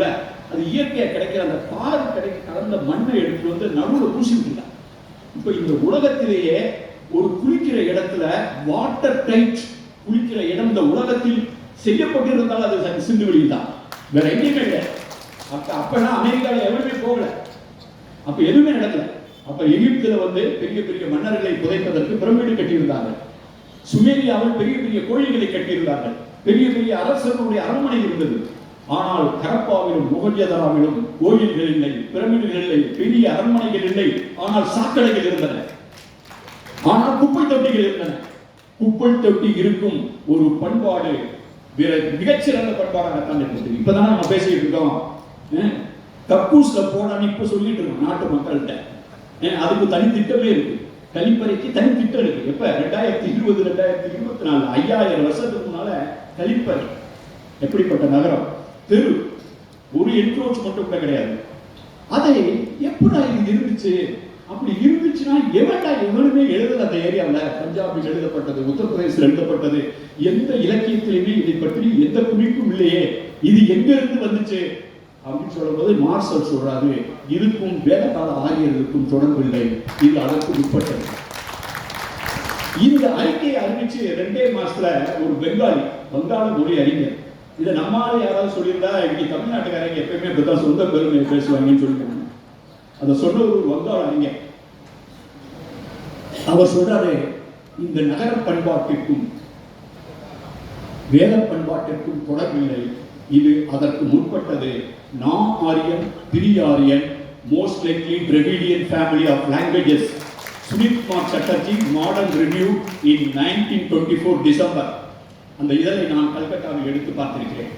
இருக்குல்ல அது இயற்கையா கிடைக்கிற அந்த பால் கிடைக்க கலந்த மண்ணை எடுத்துட்டு வந்து நடுவில் பூசி விட்டுட்டான் இப்ப இந்த உலகத்திலேயே ஒரு குளிக்கிற இடத்துல வாட்டர் டைட் குளிக்கிற இடம் இந்த உலகத்தில் செய்யப்பட்டிருந்தால் அது சிந்து வெளியில் தான் வேற எங்கேயுமே இல்லை. அப்ப அப்பெல்லாம் அமெரிக்காவில் எவருமே போகல. அப்ப எதுவுமே நடக்கல. அப்ப எகிப்தில் வந்து பெரிய பெரிய மன்னர்களை புதைப்பதற்கு பிரமிடு கட்டியிருந்தார்கள். சுமேரியாவில் பெரிய பெரிய கோயில்களை கட்டியிருந்தார்கள். பெரிய பெரிய அரசர்களுடைய அரண்மனை இருந்தது. ஆனால் கரப்பாவிலும் முகஜதராவிலும் கோயில்கள் இல்லை பிரமிடுகள் இல்லை பெரிய அரண்மனைகள் இல்லை. ஆனால் சாக்கடைகள் இருந்தன. ஆனால் குப்பை தொட்டிகள் இருந்தன. குப்பை தொட்டி இருக்கும் ஒரு பண்பாடு மிகச்சிறந்த பண்பாடாகத்தான் இருந்தது இப்பதான் நம்ம பேசிட்டு இருக்கோம். அஹ், கக்கூஸ்ல போடான்னு இப்ப சொல்லிட்டு இருக்கோம் நாட்டு மக்கள்கிட்ட. அதுக்கு தனி திட்டமே இருக்கு. கழிப்பறைக்கு தனி திட்டம் இருக்கு. எப்ப? ரெண்டாயிரத்தி இருபது ரெண்டாயிரத்தி இருபத்தி நாலு. ஐயாயிரம் வருஷத்துக்கு முன்னால கழிப்பறை எப்படிப்பட்ட நகரம்? தெரு. ஒரு என்க்ரோச் மட்டும் கூட கிடையாது. அதை எப்படா இது இருந்துச்சு? அப்படி இருந்துச்சுன்னா எவன்டா எவனுமே எழுதல அந்த ஏரியாவில்? பஞ்சாபில் எழுதப்பட்டது உத்தரப்பிரதேசில் எழுதப்பட்டது. எந்த இலக்கியத்திலையுமே இதை பற்றி எந்த குறிப்பும் இல்லையே. இது எங்கிருந்து வந்துச்சு? அப்படின்னு சொல்லும்போது மார்சல் சொல்றாரு இதுக்கும் வேதகால ஆரியர்களுக்கும் தொடர்பு இல்லை. இது அதற்கு உட்பட்டது. இந்த அறிக்கையை அறிவிச்சு ரெண்டே மாசத்துல ஒரு பெங்காலி வங்காள மொழி அறிஞர் இதை நம்மால யாராவது சொல்லியிருந்தா இன்னைக்கு தமிழ்நாட்டுக்காரங்க எப்பயுமே இப்படிதான் சொந்த பெருமையை பேசுவாங்கன்னு சொல்லிட்டு அதை சொன்ன ஒரு வங்காள அறிஞர். அவர் சொல்றாரு இந்த நகர பண்பாட்டிற்கும் வேத பண்பாட்டிற்கும் தொடர்பில்லை. இது அதற்கு முற்பட்டது. நான் Aryan pre-Aryan most likely Dravidian family of languages Sunit Kumar Chatterji Modern Review in nineteen twenty four December அந்த இதழை நான் கல்கட்டாவில் எடுத்து பார்த்திருக்கிறேன்